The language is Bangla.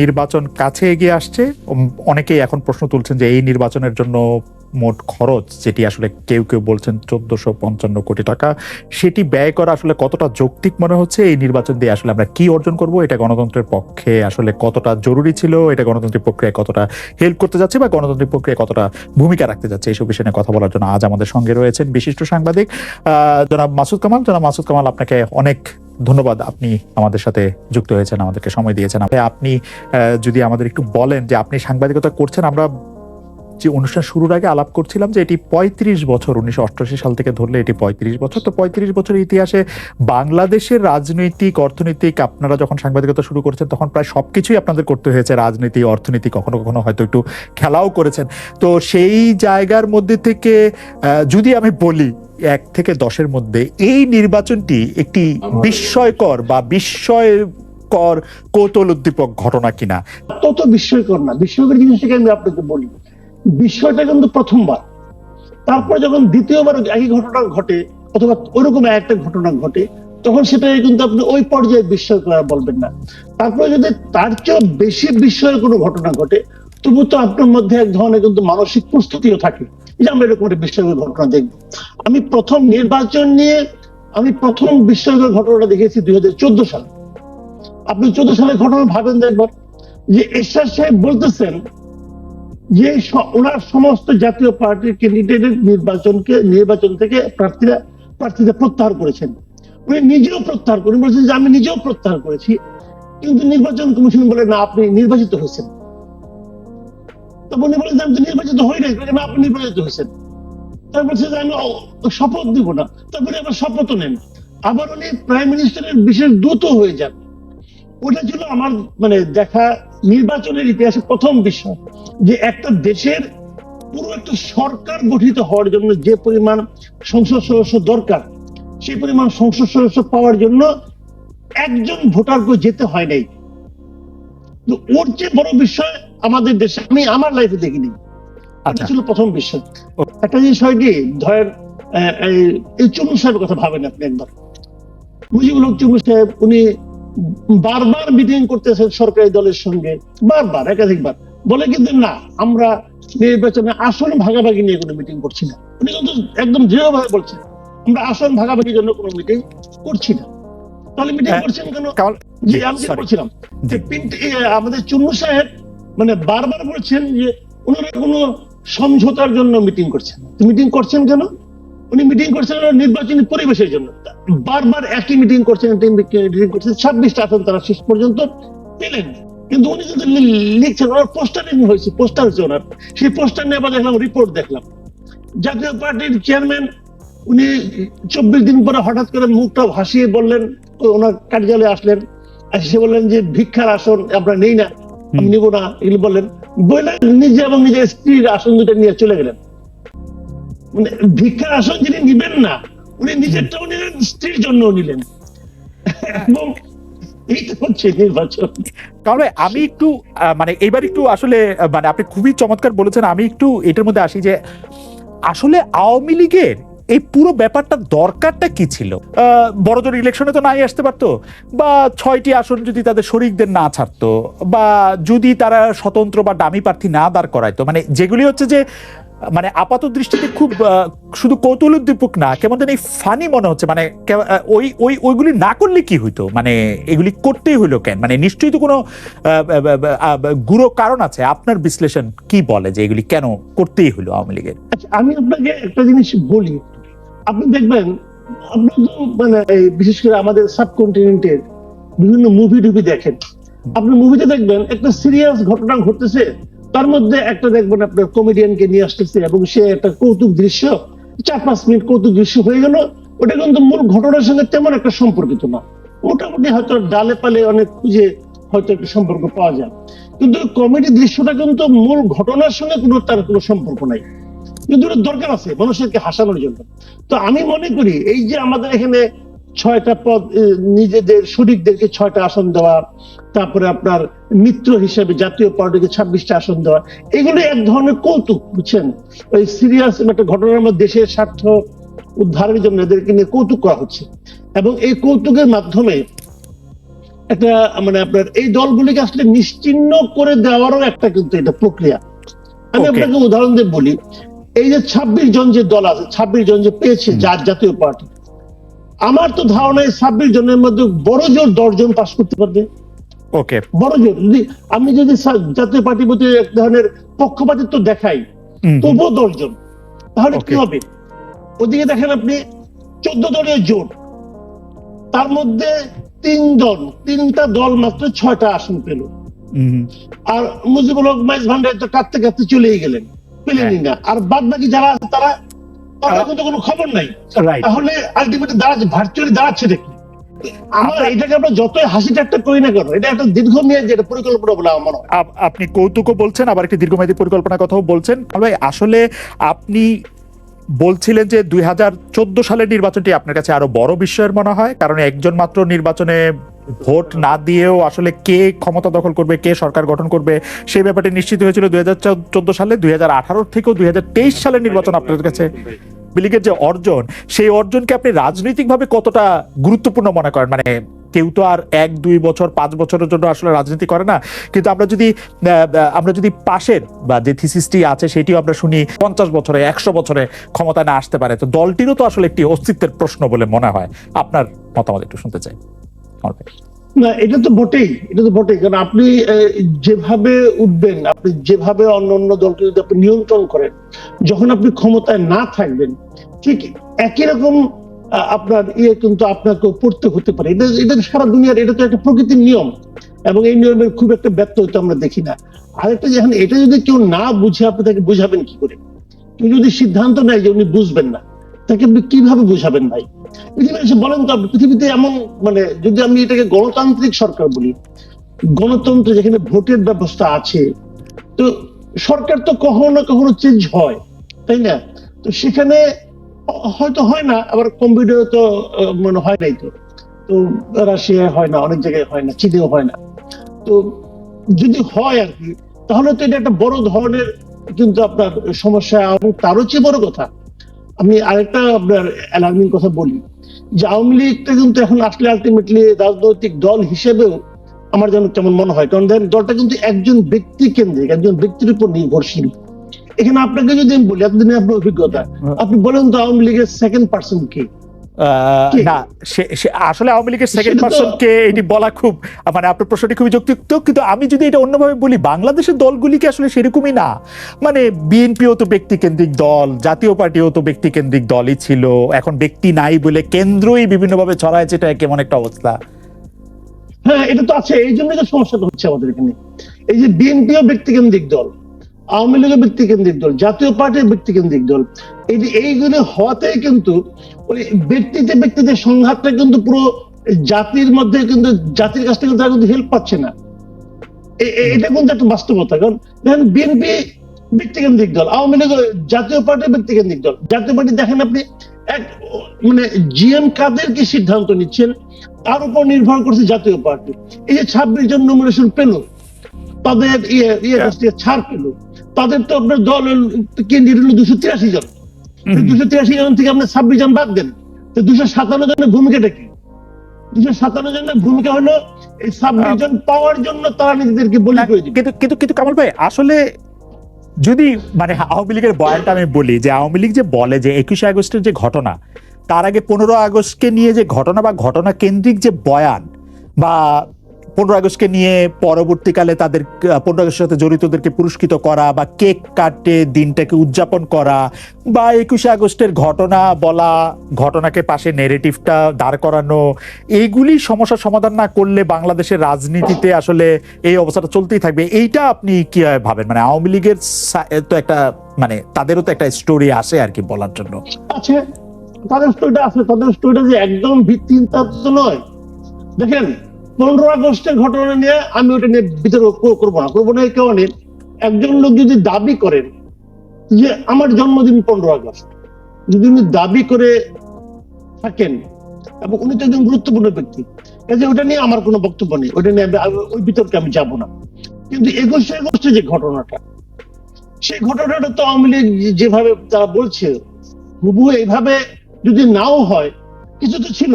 নির্বাচন কাছে এগিয়ে আসছে। অনেকেই এখন প্রশ্ন তুলছেন যে এই নির্বাচনের জন্য মোট খরচ, যেটি আসলে কেউ কেউ বলছেন চোদ্দশো পঞ্চান্ন কোটি টাকা, সেটি ব্যয় করা আসলে কতটা যৌক্তিক মনে হচ্ছে? এই নির্বাচন দিয়ে আসলে আমরা কি অর্জন করব? এটা গণতন্ত্রের পক্ষে আসলে কতটা জরুরি ছিল? এটা গণতান্ত্রিক প্রক্রিয়ায় কতটা হেল্প করতে যাচ্ছে বা গণতান্ত্রিক প্রক্রিয়ায় কতটা ভূমিকা রাখতে যাচ্ছে? এইসব বিষয় নিয়ে কথা বলার জন্য আজ আমাদের সঙ্গে রয়েছেন বিশিষ্ট সাংবাদিক জনাব মাসুদ কামাল। জনাব মাসুদ কামাল, আপনাকে অনেক ধন্যবাদ আপনি আমাদের সাথে যুক্ত হয়েছেন, আমাদেরকে সময় দিয়েছেন। আপনি যদি আমাদের একটু বলেন যে আপনি সাংবাদিকতা করছেন, আমরা যে অনুষ্ঠান শুরুর আগে আলাপ করছিলাম যে এটি পঁয়ত্রিশ বছর, উনিশশো অষ্টআশি সাল থেকে ধরলে এটি পঁয়ত্রিশ বছর। তো পঁয়ত্রিশ বছরের ইতিহাসে বাংলাদেশের রাজনৈতিক, অর্থনৈতিক, আপনারা যখন সাংবাদিকতা শুরু করেছেন, তখন প্রায় সবকিছুই আপনাদের করতে হয়েছে। রাজনীতি, অর্থনীতি কখনো কখনো হয়তো একটু খেলাও করেছেন। তো সেই জায়গার মধ্যে থেকে যদি আমি বলি এক থেকে দশের মধ্যে এই নির্বাচনটি একটি বিস্ময়কর বা বিস্ময়কর কৌতল উদ্দীপক ঘটনা কিনা? তত বিস্ময়কর না। বিস্ময়কর জিনিসটাকে আমি আপনাকে বলি, বিস্ময়টা কিন্তু প্রথমবার। তারপর যখন দ্বিতীয়বার একই ঘটনা ঘটে, অথবা ওরকম একটা ঘটনা ঘটে, তখন সেটা কিন্তু আপনি ওই পর্যায়ে বিস্ময়কর বলবেন না। তারপরে যদি তার চেয়েও বেশি বিস্ময়ের কোনো ঘটনা ঘটে, তবু তো আপনার মধ্যে এক ধরনের কিন্তু মানসিক প্রস্তুতিও থাকে। যে আমরা এরকম একটা বিস্ময়কর ঘটনা দেখব। আমি প্রথম নির্বাচন নিয়ে আমি প্রথম বিস্ময়কর ঘটনাটা দেখেছি দুই হাজার চোদ্দ সালে। আপনি চোদ্দ সালের ঘটনা ভাবেন দেখবার যে এরশাদ সাহেব বলতেছেন যে ওনার সমস্ত জাতীয় পার্টির ক্যান্ডিডেটের নির্বাচনকে নির্বাচন থেকে প্রার্থীরা প্রার্থীদের প্রত্যাহার করেছেন। উনি নিজেও প্রত্যাহার করেন। বলছেন যে আমি নিজেও প্রত্যাহার করেছি। কিন্তু নির্বাচন কমিশন বলে না, আপনি নির্বাচিত হয়েছেন। তখন উনি বলেন যে আমি তো নির্বাচিত হই নাই বলে, আপনি নির্বাচিত হয়েছেন। তারপর যে আমি শপথ দিব না। তারপরে আবার শপথও নেন। আবার উনি প্রাইম মিনিস্টারের বিশেষ দূত হয়ে যান। ওটা ছিল আমার মানে দেখা নির্বাচনের ইতিহাসে প্রথম বিষয় যে একটা দেশের পুরো একটা সরকার গঠিত হওয়ার জন্য যে পরিমাণ সংসদ সদস্য দরকার সেই পরিমাণ সংসদ সদস্য পাওয়ার জন্য একজন ভোটারকে যেতে হয় নাই। তো ওর চেয়ে বড় বিষয় আমাদের দেশে আমি আমার লাইফে দেখিনি। এটা আচ্ছা। ছিল প্রথম ও। একটা জিনিস হয় কি ধরেন এই- চুনু সাহেবের কথা ভাবেন আপনি একবার। মুজিবুল হক চুনু সাহেব উনি বারবার মিটিং করতেছেন সরকারি দলের সঙ্গে বারবার একাধিকবার। বলে কিন্তু না আমরা নির্বাচনে আসন ভাগাভাগি নিয়ে কোনো মিটিং করছি না। উনি কিন্তু একদম দৃঢ়ভাবে বলছেন আমরা আসন ভাগাভাগির জন্য কোনো মিটিং করছি না। তাহলে মিটিং হ্যাঁ, করছেন কেন? জি আমি বলছিলাম আমাদের চুন্নু সাহেব মানে বারবার বলছেন যে ওনারা কোনো সমঝোতার জন্য মিটিং করছেন মিটিং করছেন কেন? উনি মিটিং করছেন নির্বাচনী পরিবেশের জন্য। বারবার একই মিটিং করছেন মিটিং করছেন, ছাব্বিশটা আসন তারা শেষ পর্যন্ত পেলেন। কিন্তু উনি কিন্তু লিখছেন, ওনার পোস্টারিং হয়েছে, পোস্টার হয়েছে ওনার। সেই পোস্টার নিয়ে আবার দেখলাম রিপোর্ট দেখলাম। জাতীয় পার্টির চেয়ারম্যান উনি চব্বিশ দিন পরে হঠাৎ করে মুখটা ভাসিয়ে বললেন, ওনার কার্যালয়ে আসলেন। আর সে বললেন যে, ভিক্ষার আসন আমরা নেই না। আমি নিব না এগুলো বললেন বললেন নিজে এবং নিজের স্ত্রীর আসন দুটো নিয়ে চলে গেলেন। মানে ভিক্ষার আসন যিনি নিবেন না উনি নিজেরটাও নিলেন স্ত্রীর জন্য নিলেন। এবং আমি একটু মানে এবার একটু আসলে মানে আপনি খুবই চমৎকার বলেছেন আমি একটু এটার মধ্যে আসি যে আসলে আওয়ামী লীগের এই পুরো ব্যাপারটা দরকারটা কি ছিল? আহ, বড় জোর ইলেকশনে তো নাই আসতে পারতো। বা ছয়টি আসন যদি তাদের শরিকদের না ছাড়তো বা যদি তারা স্বতন্ত্র বা দামি প্রার্থী না দাঁড় করাইতো মানে যেগুলি হচ্ছে যে মানে আপাত দৃষ্টিতে খুব শুধু কৌতূহল উদ্দীপক না কেমন যেন ফানি মনে হচ্ছে মানে ওই ওই ওইগুলি না করলে কি হইতো? মানে এগুলি করতেই হইল কেন? মানে নিশ্চয়ই তো কোনো গুরু কারণ আছে। আপনার বিশ্লেষণ কি বলে যে এগুলি কেন করতেই হইল আওয়ামী লীগের? আচ্ছা আমি আপনাকে একটা জিনিস বলি আপনি দেখবেন, আপনি মানে বিশেষ করে আমাদের সাবকন্টিনেন্টের বিভিন্ন মুভি টুভি দেখেন। আপনি মুভিতে দেখবেন, একটা সিরিয়াস ঘটনা ঘটতেছে, তার মধ্যে একটা দেখবেন আপনার কমেডিয়ানকে নিয়ে আসতেছে এবং সে একটা কৌতুক দৃশ্য, চার পাঁচ মিনিট কৌতুক দৃশ্য হয়ে গেল, ওটা কিন্তু মূল ঘটনার সঙ্গে তেমন একটা সম্পর্কিত না। মোটামুটি হয়তো ডালে পালে অনেক খুঁজে হয়তো একটা সম্পর্ক পাওয়া যায়। কিন্তু কমেডি দৃশ্যটা কিন্তু মূল ঘটনার সঙ্গে কোনো তার কোনো সম্পর্ক নাই। কিন্তু দরকার আছে মানুষেরকে হাসানোর জন্য। তো আমি মনে করি এই যে আমাদের এখানে ছয়টা পদ নিজেদের শরিকদেরকে ছয়টা আসন দেওয়া তারপরে আপনার মিত্র হিসেবে জাতীয় পার্টিকে ছাব্বিশটা আসন দেওয়া এগুলো এক ধরনের কৌতুক বুঝছেন? ওই সিরিয়াস একটা ঘটনার মধ্যে দেশের স্বার্থ উদ্ধারের জন্য এদেরকে নিয়ে কৌতুক করা হচ্ছে। এবং এই কৌতুকের মাধ্যমে একটা মানে আপনার এই দলগুলিকে আসলে নিশ্চিহ্ন করে দেওয়ারও একটা কিন্তু এটা প্রক্রিয়া। আমি আপনাকে উদাহরণ দিয়ে বলি এই যে ছাব্বিশ জন যে দল আছে ছাব্বিশ জন যে পেয়েছে যার জাতীয় পার্টি আমার তো ধারণা এই ছাব্বিশ জনের মধ্যে বড় জোর দশজন পাশ করতে পারবে। ওকে। বড় জোর। যদি আমি যদি জাতীয় পার্টির প্রতি এক ধরনের পক্ষপাতিত্ব দেখাই তবুও দশজন তাহলে কি হবে? ওদিকে দেখেন আপনি চোদ্দ দলীয় জোট। তার মধ্যে তিন দল তিনটা দল মাত্র ছয়টা আসন পেল। আর মুজিবুল হক মাইজ ভান্ডার তো কাঁদতে কাঁদতে চলেই গেলেন। পেলেনই আর বাদ বাকি যারা আছে তারা তাদের কিন্তু কোনো খবর নাই। তাহলে আলটিমেটলি দাঁড়াচ্ছে ভার্চুয়ালি দাঁড়াচ্ছে দেখি। আমার এটাকে আমরা যতই হাসি ঠাট্টা করি না কেন এটা একটা দীর্ঘমেয়াদী একটা পরিকল্পনা বলে আমার হয়। আপ- আপনি কৌতুকও বলছেন আবার একটি দীর্ঘমেয়াদী পরিকল্পনার কথাও বলছেন। ভাই আসলে আপনি বলছিলেন যে দুই হাজার চোদ্দ সালের নির্বাচনটি আপনার কাছে আরও বড় বিষয়ের মনে হয় কারণ একজন মাত্র নির্বাচনে ভোট না দিয়েও আসলে কে ক্ষমতা দখল করবে, কে সরকার গঠন করবে, সেই ব্যাপারটি নিশ্চিত হয়েছিল দুই হাজার চোদ্দ সালে, দুই থেকেও দুই হাজার তেইশ সালের নির্বাচন আপনার কাছে বিলিগের যে অর্জন। সেই অর্জনকে আপনি রাজনৈতিকভাবে কতটা গুরুত্বপূর্ণ মনে করেন? মানে কেউ তো আর এক, দুই বছর, পাঁচ বছরের জন্য আসলে রাজনীতি করে না। কিন্তু আমরা যদি আমরা যদি পাশের বা যে থিসিসটি আছে সেটিও আমরা শুনি, পঞ্চাশ বছরে, একশো বছরে ক্ষমতা না আসতে পারে। তো দলটিরও তো আসলে একটি অস্তিত্বের প্রশ্ন বলে মনে হয়। আপনার মতামত একটু শুনতে চাই। আমার না, এটা তো বটেই, এটা তো বটেই, কারণ আপনি যেভাবে উঠবেন, আপনি যেভাবে অন্য অন্য দলকে যদি আপনি নিয়ন্ত্রণ করেন, যখন আপনি ক্ষমতায় না থাকবেন, ঠিক একই রকম আপনার ইয়ে কিন্তু আপনাকে পড়তে হতে পারে। এটা এটা সারা দুনিয়ার, এটা তো একটা প্রকৃতির নিয়ম, এবং এই নিয়মের খুব একটা ব্যর্থ হইতে আমরা দেখি না। আরেকটা যেখানে এটা যদি কেউ না বুঝে, আপনি তাকে বুঝাবেন কি করে? কেউ যদি সিদ্ধান্ত নেয় যে, উনি বুঝবেন না তাকে আপনি কীভাবে বুঝাবেন ভাই? পৃথিবীতে এসে বলেন তো, পৃথিবীতে এমন মানে যদি আমি এটাকে গণতান্ত্রিক সরকার বলি, গণতন্ত্র যেখানে ভোটের ব্যবস্থা আছে, তো সরকার তো কখনো না কখনো চেঞ্জ হয়, তাই না? তো সেখানে হয়তো হয় না, আবার কম্পিউটার তো মানে হয় নাই তো। তো রাশিয়ায় হয় না, অনেক জায়গায় হয় না, চীনেও হয় না। তো যদি হয় আর কি, তাহলে তো এটা একটা বড় ধরনের কিন্তু আপনার সমস্যা তারও চেয়ে বড় কথা। আমি আরেকটা আপনার অ্যালার্মিং কথা বলি। যে আওয়ামী লীগটা কিন্তু এখন আসলে আলটিমেটলি রাজনৈতিক দল হিসেবেও আমার যেন তেমন মনে হয়। কারণ দেখেন দলটা কিন্তু একজন ব্যক্তি কেন্দ্রিক একজন ব্যক্তির উপর নির্ভরশীল। এখানে আপনাকে যদি আমি বলি এতদিনে আপনার অভিজ্ঞতা আপনি বলেন তো আওয়ামী লীগের সেকেন্ড পার্সন কি? না সে- আসলে আওয়ামী লীগের সেকেন্ড পার্সনকে এটি বলা খুব মানে আপনার প্রশ্নটি খুবই যৌক্তিক কিন্তু আমি যদি এটা অন্যভাবে বলি বাংলাদেশের দলগুলিকে আসলে সেরকমই না। মানে বিএনপিও তো ব্যক্তিকেন্দ্রিক দল জাতীয় পার্টিও তো ব্যক্তিকেন্দ্রিক দলই ছিল এখন ব্যক্তি নাই বলে কেন্দ্রই বিভিন্নভাবে ছড়ায় যেটা কেমন একটা অবস্থা। হ্যাঁ এটা তো আছে এই জন্যই তো সমস্যাটা হচ্ছে আমাদের এখানে। এই যে বিএনপিও ব্যক্তিকেন্দ্রিক দল আওয়ামী লীগের ব্যক্তিকেন্দ্রিক দল, জাতীয় পার্টির ব্যক্তিকেন্দ্রিক দল। এই এইগুলো হওয়াতেই কিন্তু ওই ব্যক্তিতে ব্যক্তিতে সংঘাতটা কিন্তু পুরো জাতির মধ্যে কিন্তু, জাতির কাছ থেকে তারা কিন্তু হেল্প পাচ্ছে না। এটা কিন্তু একটা বাস্তবতা। কারণ দেখেন বিএনপি ব্যক্তিকেন্দ্রিক দল, আওয়ামী লীগ জাতীয় পার্টি ব্যক্তিকেন্দ্রিক দল। জাতীয় পার্টি দেখেন আপনি এক মানে জিএম কাদের কি সিদ্ধান্ত নিচ্ছেন? তার উপর নির্ভর করছে জাতীয় পার্টি। এই যে ছাব্বিশ জন নমিনেশন পেল, তাদের ইয়ে ইয়ে ছাড় পেল। তাদের তো আপনার দল কেন্দ্রীয় হলো দুশো তিরাশি জন। দুশো তিরাশি জন থেকে আপনার ছাব্বিশ জন বাদ দেন। তো দুশো সাতান্ন জনের ভূমিকাটা কি? দুশো সাতান্ন জনের ভূমিকা হলো এই ছাব্বিশ জন পাওয়ার জন্য তারা নিজেদেরকে বলি করে কিন্তু কিন্তু কিন্তু কামাল ভাই আসলে যদি মানে আওয়ামী লীগের বয়ানটা আমি বলি যে আওয়ামী লীগ যে বলে যে একুশে আগস্টের যে ঘটনা তার আগে পনেরো আগস্টকে নিয়ে যে ঘটনা বা ঘটনা কেন্দ্রিক যে বয়ান বা পনেরো আগস্টকে নিয়ে পরবর্তীকালে তাদের পনেরো আগস্টের সাথে জড়িতদেরকে পুরস্কৃত করা বা কেক কাটে, দিনটাকে উদযাপন করা বা একুশে আগস্টের ঘটনা বলা, ঘটনাকে পাশে নেরেটিভটা দাঁড় করানো এইগুলি সমস্যার সমাধান না করলে বাংলাদেশের রাজনীতিতে আসলে এই অবস্থাটা চলতেই থাকবে। এইটা আপনি কি ভাবেন? মানে আওয়ামী লীগের তো একটা মানে তাদেরও তো একটা স্টোরি আসে আর কি বলার জন্য। আছে। তাদের স্টোরিটা আছে, তাদের স্টোরিটা যে একদম ভিত্তিহীন তা তো নয়। দেখেন পনেরো আগস্টের ঘটনা নিয়ে আমি ওটা নিয়ে বিতর্ক করব না করব না এই কারণে একজন লোক যদি দাবি করেন যে আমার জন্মদিন পনেরো আগস্ট, যদি উনি দাবি করে থাকেন এবং উনি তো একজন গুরুত্বপূর্ণ ব্যক্তি, কাজে ওটা নিয়ে আমার কোনো বক্তব্য নেই, ওটা নিয়ে ওই বিতর্কে আমি যাব না। কিন্তু একুশে আগস্টে যে ঘটনাটা, সেই ঘটনাটা তো আওয়ামী লীগ যেভাবে তারা বলছে, হুবহু এইভাবে যদি নাও হয়, কিছু তো ছিল।